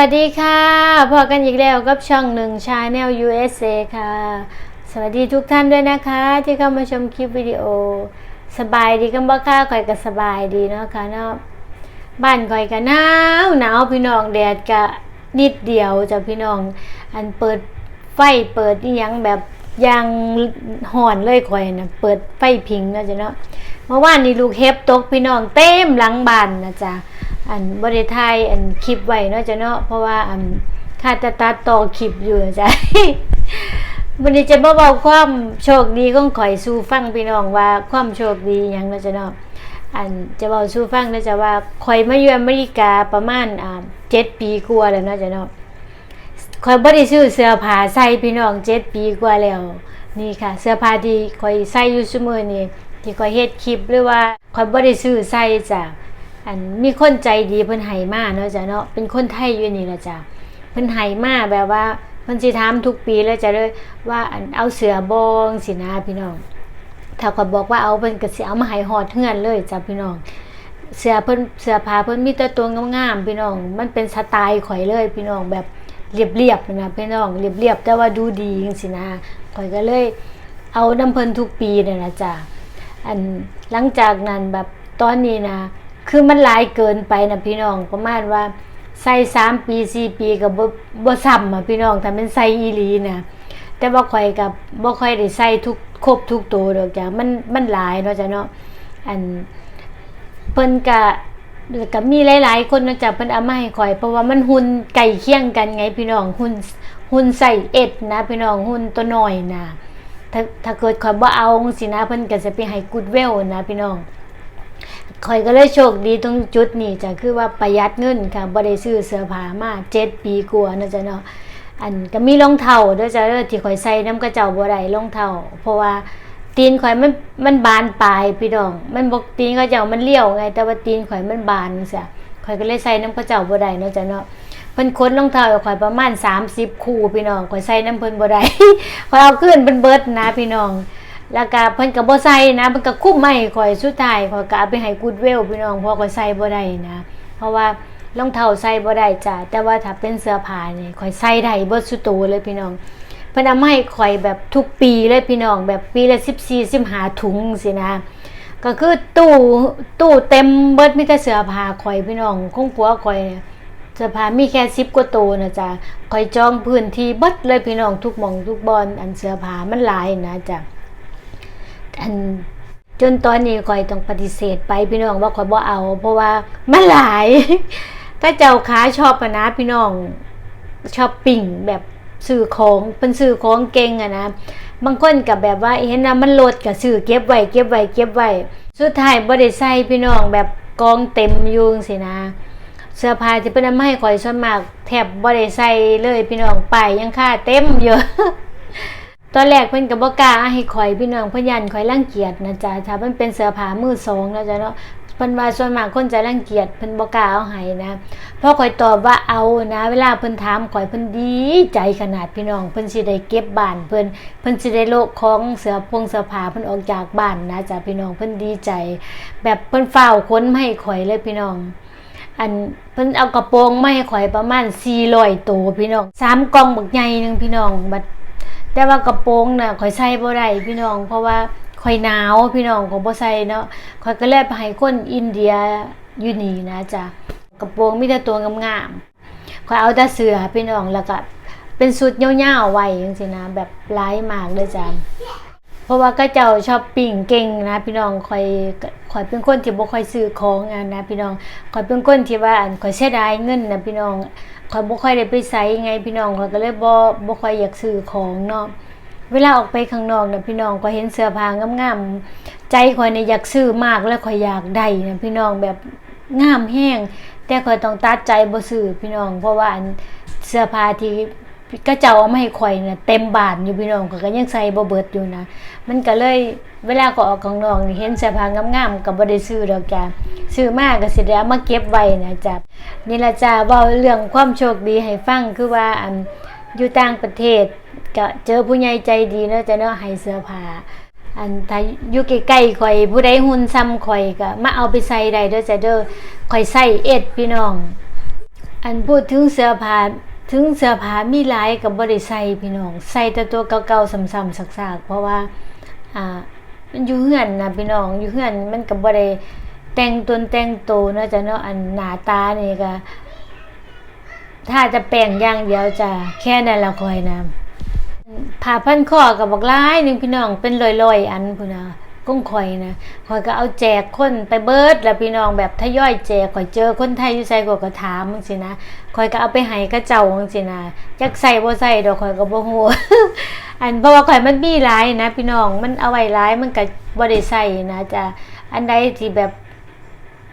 วัสดีค่ะพอกันอีกแล้วกับช่องหนึ่งชาแนล USA ค่ะ สวัสดีทุกท่านด้วยนะคะ ที่เข้ามาชมคลิปวิดีโอ สบายดีกันบ่ค่ะข่อยก็สบายดีเนาะค่ะเนาะบ้านข่อยก็หนาวหนาวพี่น้องแดดก็นิดเดียวจ้ะพี่น้อง อันเปิดไฟเปิดอีหยังแบบยางห่อนเลยข่อยนะเปิดไฟพิงเนาะจ้ะเนาะเมื่อวานนี้ลูกเห็บตกพี่น้องเต็มหลังบ้านนะจ๊ะ อันบริไทยอันคลิปไว้เนาะจ้ะเนาะเพราะว่าอันคาตาตัดต่อคลิปอยู่จ้ะวันนี้จะมาเบาความโชคดีของข่อยสู่ฟังพี่น้องว่าความโชคดียังเนาะจ้ะเนาะอันจะเบาสู่ฟังเนาะจ้ะว่าข่อยมาอยู่อเมริกาประมาณอ่าเจ็ดปีกว่าแล้วเนาะจ้ะเนาะข่อยบ่ได้ซื้อเสื้อผ้าใส่พี่น้องเจ็ดปีกว่าแล้วนี่ค่ะ เสื้อผ้าที่ข่อยใส่อยู่ซุมื้อนี้ที่ข่อยเฮ็ดคลิปหรือว่าข่อยบ่ได้ซื้อใส่จ้ะ อันมีคนใจดีเพิ่นให้มาเนาะจ้ะเนาะเป็นคนไทยอยู่นี่ละจ้ะเพิ่นให้มาแบบว่าเพิ่นสิถามทุกปีแล้วจ้ะเลยว่าอันเอาเสือบองสินะพี่น้อง ถ้าก็บอกว่าเอาเพิ่นก็สิเอามาให้ฮอดเฮือนเลยจ้ะพี่น้องเสื้อเพิ่นเสื้อผ้าเพิ่นมีแต่ตัวงามๆพี่น้อง มันเป็นสไตล์ข่อยเลยพี่น้องแบบเรียบๆนะพี่น้องเรียบๆแต่ว่าดูดีจังซี่นะข่อยก็เลย เอาน้ำเพิ่นทุกปีเนั่ยนะจ้ะอันหลังจากนั้นแบบตอนนี้นะ คือมันหลายเกินไปนะพี่น้องประมาณว่าใส่สามปีสี่ปีกับบ่บ่ซ้ำอะพี่น้องถ้าเป็นใส่อีหลีนะแต่ว่าข่อยกับบ่ค่อยได้ใส่ทุกครบทุกตัวดอกจ้ะมันมันหลายเนาะจ้ะเนาะอันเพิ่นก็ก็มีหลาย ๆ คนเนาะจ้ะเพิ่นเอามาให้ข่อย เพราะว่ามันหุ่นไก่เคียงกันไงพี่น้องหุ่นหุ่นใส่เอ็ดนะ พี่น้องหุ่นตัวน้อยนะถ้าถ้าเกิดข่อยบ่เอาสินะเพิ่นก็จะไปให้กูดเวลนะพี่น้อง ข่อยก็เลยโชคดีตรงจุดนี้จ้ะคือว่าประหยัดเงินค่ะบ่ได้ซื้อเสื้อผ้ามาเจ็ดปีกว่านะจ๊ะเนาะอันก็มีรองเท้าด้วยจ้ะเด้อที่ข่อยใส่น้ำกระเจ้าบ่ได้รองเท้าเพราะว่าตีนข่อยมันมันบานปลายพี่น้อง มันบ่ตีนกระเจ้ามันเลี้ยวไง แต่ว่าตีนข่อยมันบานจังซี่ข่อยก็เลยใส่น้ำกระเจ้าบ่ได้เนาะจ้ะเนาะเพิ่นค้นรองเท้าข่อยประมาณ 30 คู่พี่น้องข่อยใส่น้ำเพิ่นบ่ได้ข่อยเอาขึ้นเพิ่นเบิดนะพี่น้อง แล้วก็เพิ่นก็บ่ใส่นะเพิ่นก็คุ้มไม่ข่อยสุดท้ายข่อยก็เอาไปให้กูดเวลพี่น้องเพราะข่อยใส่บ่ได้นะ เพราะว่ารองเท้าใส่บ่ได้จ้ะแต่ว่าถ้าเป็นเสื้อผ้านี่ข่อยใส่ได้เบิดสุดโตเลยพี่น้องเพิ่นเอามาให้ข่อยแบบทุกปีเลยพี่น้องแบบปีละ14 15ถุงสินะ ก็คือตู้ตู้เต็มเบิดมีแต่เสื้อผ้าข่อยพี่น้องคงผัวข่อยเสื้อผ้ามีแค่10กว่าตัวนะจ๊ะข่อยจองพื้นที่เบิดเลยพี่น้องทุกหม่องทุกบอนอันเสื้อผ้ามันหลายนะจ๊ะ อันจนตอนนี้ข่อยต้องปฏิเสธไปพี่น้องว่าขอยบ่เอา เพราะว่ามันหลาย ถ้าเจ้าค้าชอบอะนะพี่น้องชอบปิ่งแบบซื้อของเป็นซื้อของเก่งอะนะบางคนกับแบบว่าเห็นนะมันลดกับซื้อเก็บไว้เก็บไว้เก็บไว้สุดท้ายบ่ได้ใส่พี่น้องแบบกองเต็มยุงสินะเสื้อผ้าที่เพิ่นเอามาให้ข่อยส่วนมาก แทบบ่ได้ใส่เลยพี่น้องไปยังค่าเต็มเยอะ ตอนแรกเพิ่นก็บ่กล้าให้ข่อยพี่น้องเพิ่นยันข่อยรังเกียจนะจ๊ะถ้ามันเป็นเสื้อผ้ามือสองนะจ๊ะเนาะเพิ่นว่าส่วนมากคนจะรังเกียจเพิ่นบ่กล้าเอาให้นะพอข่อยตอบว่าเอานะ เวลาเพิ่นถามข่อยเพิ่นดีใจขนาดพี่น้องเพิ่นสิได้เก็บบ้านเพิ่นเพิ่นสิได้โลกของเสื้อพงเสื้อผ้าเพิ่นออกจากบ้านนะจ๊ะพี่น้องเพิ่นดีใจ แบบเพิ่นเฝ้าวขนมาให้ข่อยเลยพี่น้องอันเพิ่นเอากระโปรงมาให้ข่อยประมาณ400ตัวพี่น้องสามกล่องบักใหญ่หนึงพี่น้องบัด แต่ว่ากระโปรงน่ะข่อยใส่บ่ได้พี่น้อง เพราะว่าข่อยหนาวพี่น้องของบ่ใส่เนาะข่อยก็เลยไปให้คนอินเดียอยู่นี่นะจ๊ะกระโปรงมีแต่ตัวงามๆข่อยเอาแต่เสื้อพี่น้องแล้วก็เป็นสุดเยาวๆไว้จังซี่นะแบบลายมากเลยจ้ะ เพราะว่าก็เจ้าชอบปิ้งเก่งนะพี่น้องข่อยข่อยเป็นคนที่บ่คอยซื้อของอะนะพี่น้องข่อยเป็นคนที่ว่าอันข่อยเสียดายเงินนะพี่น้องข่อยบ่คอยได้ไปไสไงพี่น้องข่อยก็เลยบ่บ่คอยอยากซื้อของเนาะเวลาออกไปข้างนอกนะพี่น้องก็เห็นเสื้อผ้างามๆใจข่อยเนี่ยอยากซื้อมากแล้วข่อยอยากได้นะพี่น้องแบบงามแห้งแต่ข่อยต้องตัดใจบ่ซื้อพี่น้อง เพราะว่าอันเสื้อผ้าที่ ก็เจ้าเอามาให้ข่อยน่ะเต็มบานอยู่พี่น้องข่อยก็ยังใส่บ่เบิดอยู่นะ มันก็เลยเวลาก็ออกข้างน้อกนี่เห็นเสื้อผ้างามๆก็บ่ได้ซื้อดอกจ้ะซื้อมากก็สิได้เอามาเก็บไว้นะจ้ะนี่ละจ้าเว่าเรื่องความโชคดีให้ฟังคือว่าอันอยู่ต่างประเทศก็เจอผู้ใหญ่ใจดีเนาะจะเนาะให้เสื้อผ้าอันถ้าอยู่ใกล้ๆข่อยผู้ใดหุ่นซ้ำข่อยก็มาเอาไปใส่ได้เด้อจ้ะเด้อข่อยใส่เอ็ดพี่น้อง อันพูดถึงเสื้อผ้า ถึงเสื้อผ้ามีหลายกับบริใส่พี่น้องใส่แต่ตัวเก่าๆซ้ำๆซักๆ เพราะว่าอ่ามันอยู่เฮือนนะพี่น้องอยู่เฮือนมันก็บ่ได้แต่งตนแต่งโตวเนาะจ้ะเนาะอันหน้าตานี่ก็ถ้าจะแปลงอย่างเดียวจะแค่นั้นละคอยนะผ่าพันข้อกับบักลายหนึงพี่น้องเป็นลอยๆ อันพุ่นนะ ก้งคอยนะคอยก็เอาแจกคนไปเบิดแล้วพี่น้องแบบทยอยแจกคอยเจอคนไทยอยู่ใส่ก็ก็ถามจังซี่นะคอยก็เอาไปให้กระเจ้าจังซี่นะจักใส่บ่ใส่ดอกคอยก็บ่ฮู้อันเพราะว่าข่อยมันมีหลายนะ พี่น้องมันเอาไว้หลายมันก็บ่ได้ใส่นะจ้ะอันใดที่แบบ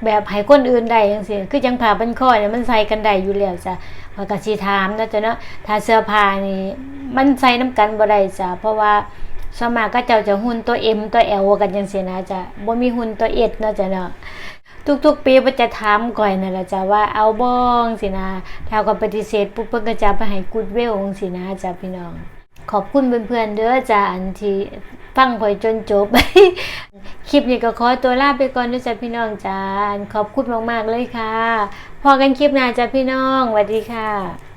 แบบให้คนอื่นได้จังซี่คือจังผ้าพันคอเนี่ยมันใส่กันได้อยู่แล้วจ้ะข้อยก็สิถามนะจ้ะเนาะถ้าเสื้อผ้านี่มันใส่นํกันบ่ได้จ้ะเพราะว่า ส่วนมากก็เจ้าจะหุ่นตัว M ตัว L กันจังซี่นะจ้ะบ่มีหุ่นตัว S เนาะจ้ะเนาะทุกๆปีเพิ่นจะถามก่อยนั่นแหละจ้ะว่าเอาบ้องสินะถ้าก็ปฏิเสธปุ๊บเพิ่นก็จะไปให้กูดเวลจังซี่นะจ้ะพี่น้อง ขอบคุณเพื่อนๆเด้อจ้าอันที่ฟังข่อยจนจบ คลิปนี้ก็ขอตัวลาไปก่อนด้วยจ้ะพี่น้องจ้าขอบคุณมากๆเลยค่ะ พอกันคลิปหน้าจ้ะพี่น้องสวัสดีค่ะ